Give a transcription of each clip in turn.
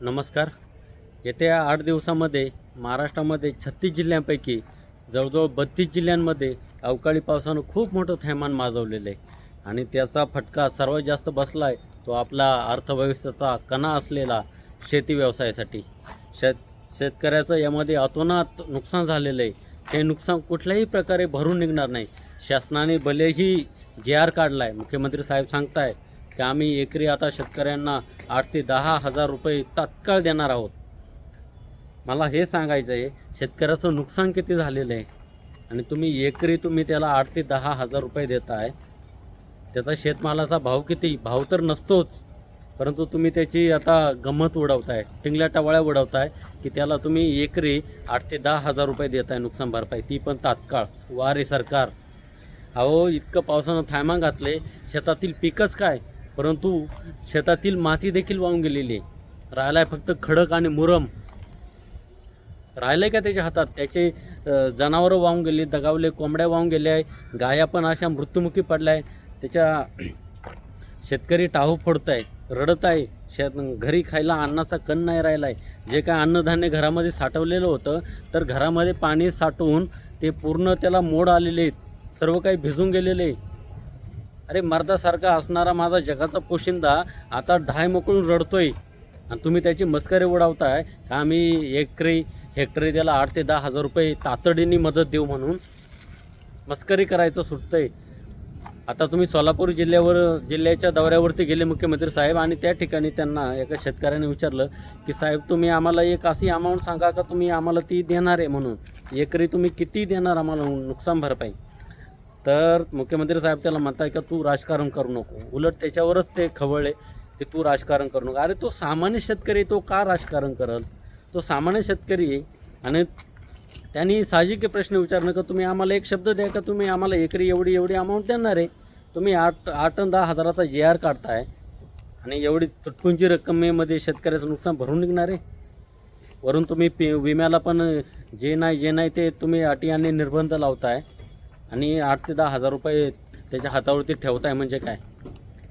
नमस्कार. येत्या आठ दिवसामध्ये महाराष्ट्रामध्ये छत्तीस जिल्ह्यांपैकी जवळजवळ बत्तीस जिल्ह्यांमध्ये अवकाळी पावसानं खूप मोठं थैमान माजवलेलं आहे. आणि त्याचा फटका सर्वात जास्त बसला आहे तो आपला अर्थव्यवस्थेचा कणा असलेला शेती व्यवसायासाठी. शेत शेतकऱ्याचं यामध्ये अतोनात नुकसान झालेलं आहे. हे नुकसान कुठल्याही प्रकारे भरून निघणार नाही. शासनाने भलेही जे आर काढला आहे मुख्यमंत्री साहेब सांगताय की आम्ही एकरी आता शेतकऱ्यांना आठ ते दहा हजार रुपये तात्काळ देणार आहोत. मला हे सांगायचं आहे शेतकऱ्याचं नुकसान किती झालेलं आहे? आणि तुम्ही एकरी तुम्ही त्याला आठ ते दहा हजार रुपये देताय त्याचा शेतमालाचा भाव किती? भाव तर नसतोच. परंतु तुम्ही त्याची आता गंमत उडवताय टिंगल्या टवाळ्या उडवताय की त्याला तुम्ही एकरी आठ ते दहा हजार रुपये देताय नुकसान भरपाई. ती पण तात्काळ. वारे सरकार. अहो इतकं पावसानं थायमा घातले शेतातील पिकच काय? परंतु शेतातील माती देखील वाहून गेलेली आहे. राहिलाय फक्त खडक आणि मुरम. राहिलंय का त्याच्या हातात? त्याचे जनावरं वाहून गेली दगावले कोंबड्या वाहून गेल्या आहे गाया पण अशा मृत्युमुखी पडल्या आहे त्याच्या शेतकरी टाहू फोडत आहे रडत आहे शेत घरी खायला अन्नाचा कण नाही राहिला आहे जे काय अन्नधान्य घरामध्ये साठवलेलं होतं तर घरामध्ये पाणी साठवून ते पूर्ण त्याला मोड आलेले आहेत. सर्व काही भिजून गेलेले आहे अरे मर्दासारखा असणारा माझा जगाचा पोशिंदा आता ढाय मोकळून रडतोय. आणि तुम्ही त्याची मस्करी उडवताय का आम्ही एकरी हेक्टरी त्याला आठ ते दहा हजार रुपये तातडीने मदत देऊ म्हणून मस्करी करायचं सुटतंय. आता तुम्ही सोलापूर जिल्ह्यावर जिल्ह्याच्या दौऱ्यावरती गेले मुख्यमंत्री साहेब आणि त्या ठिकाणी त्यांना एका शेतकऱ्याने विचारलं की साहेब तुम्ही आम्हाला एक अशी अमाऊंट सांगा का तुम्ही आम्हाला ती देणार आहे म्हणून. एकरी तुम्ही किती देणार आम्हाला नुकसान भरपाई? तर मुख्यमंत्री साहेब त्याला म्हणताय का तू राजकारण करू नको. उलट त्याच्यावरच ते खवळले की तू राजकारण करू नको. अरे तो सामान्य शेतकरी तो का राजकारण करल? तो सामान्य शेतकरी आहे आणि त्यांनी साहजिक प्रश्न विचारणं का तुम्ही आम्हाला एक शब्द द्या का तुम्ही आम्हाला एकरी एवढी एवढी अमाऊंट देणार आहे? तुम्ही आठ आठ आणि दहा हजाराचा जे आर काढताय आणि एवढी तुटपुंची रक्कमेमध्ये शेतकऱ्याचं नुकसान भरून निघणार आहे? वरून तुम्ही पी विम्याला पण जे नाही जे नाही ते तुम्ही अटी आणि निर्बंध लावताय. आणि आठ ते दहा हजार रुपये त्याच्या हातावरती ठेवताय म्हणजे काय?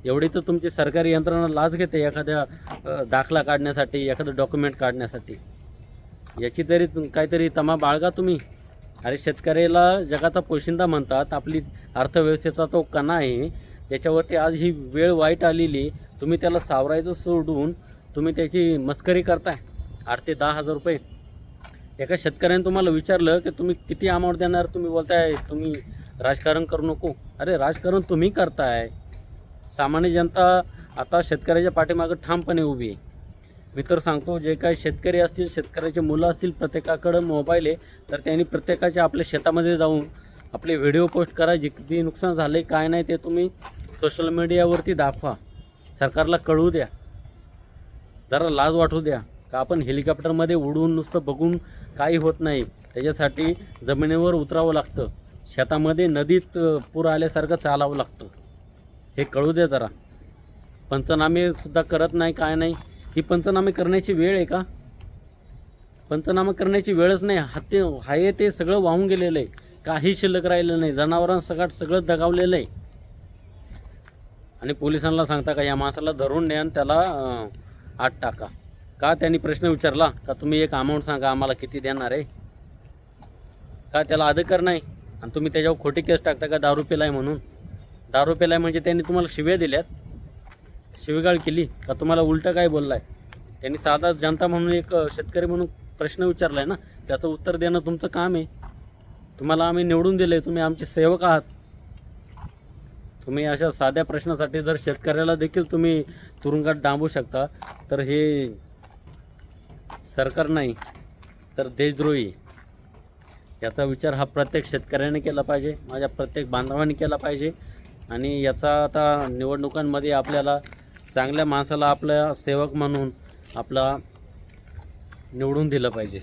एवढी तर तुमची सरकारी यंत्रणा लाच घेते एखाद्या दाखला काढण्यासाठी एखादं डॉक्युमेंट काढण्यासाठी. याची तरी काहीतरी तमा बाळगा तुम्ही? अरे शेतकऱ्याला जगाचा पोशिंदा म्हणतात आपली अर्थव्यवस्थेचा तो कणा आहे. त्याच्यावरती आज ही वेळ वाईट आलेली तुम्ही त्याला सावरायचं सोडून तुम्ही त्याची मस्करी करताय. आठ ते दहा हजार रुपये. एका शेतकऱ्याने तुम्हाला विचारलं की तुम्ही किती अमाऊंट देणार? तुम्ही बोलताय तुम्ही राजकारण करू नको. अरे राजकारण तुम्ही करताय. सामान्य जनता आता शेतकऱ्याच्या पाठीमागं ठामपणे उभी आहे. मी तर सांगतो जे काही शेतकरी असतील शेतकऱ्याचे मुलं असतील प्रत्येकाकडं मोबाईल आहे तर त्यांनी प्रत्येकाच्या आपल्या शेतामध्ये जाऊन आपले व्हिडिओ पोस्ट करा. जे किती नुकसान झालं आहे काय नाही ते तुम्ही सोशल मीडियावरती दाखवा. सरकारला कळू द्या. जरा लाज वाटू द्या. का आपण हेलिकॉप्टरमध्ये उडून नुसतं बघून काही होत नाही. त्याच्यासाठी जमिनीवर उतरावं लागतं. शेतामध्ये नदीत पूर आल्यासारखं चालावं लागतं. हे कळू द्या जरा. पंचनामेसुद्धा करत नाही काय नाही. ही पंचनामे करण्याची वेळ आहे का? पंचनामा करण्याची वेळच नाही. हाते हाये ते सगळं वाहून गेलेलं आहे. काही शिल्लक राहिलं नाही. जनावरांसकट सगळं दगावलेलं आहे. आणि पोलिसांना सांगता का या माणसाला धरून न्या आणि त्याला आत टाका. का त्यांनी प्रश्न विचारला? का तुम्ही एक अमाऊंट सांगा आम्हाला किती देणार आहे? का त्याला अधिकार नाही? आणि तुम्ही त्याच्यावर खोटी केस टाकता का दारू पिलाय म्हणून? दारू पिलाय म्हणजे त्यांनी तुम्हाला शिव्या दिल्यात? शिवीगाळ केली? का तुम्हाला उलटं काय बोललाय? त्यांनी साधा जनता म्हणून एक शेतकरी म्हणून प्रश्न विचारलाय ना? त्याचं उत्तर देणं तुमचं काम आहे. तुम्हाला आम्ही निवडून दिले तुम्ही आमचे सेवक आहात. तुम्ही अशा साध्या प्रश्नासाठी जर शेतकऱ्याला देखील तुम्ही तुरुंगात डांबू शकता तर हे सरकार नाही तर देशद्रोही. याचा विचार हा प्रत्येक शेतकऱ्याने केला पाहिजे माझ्या प्रत्येक बांधवाने केला पाहिजे. आणि याचा आता निवडणुकांमध्ये आपल्याला चांगल्या माणसाला आपल्या सेवक म्हणून आपला निवडून दिलं पाहिजे.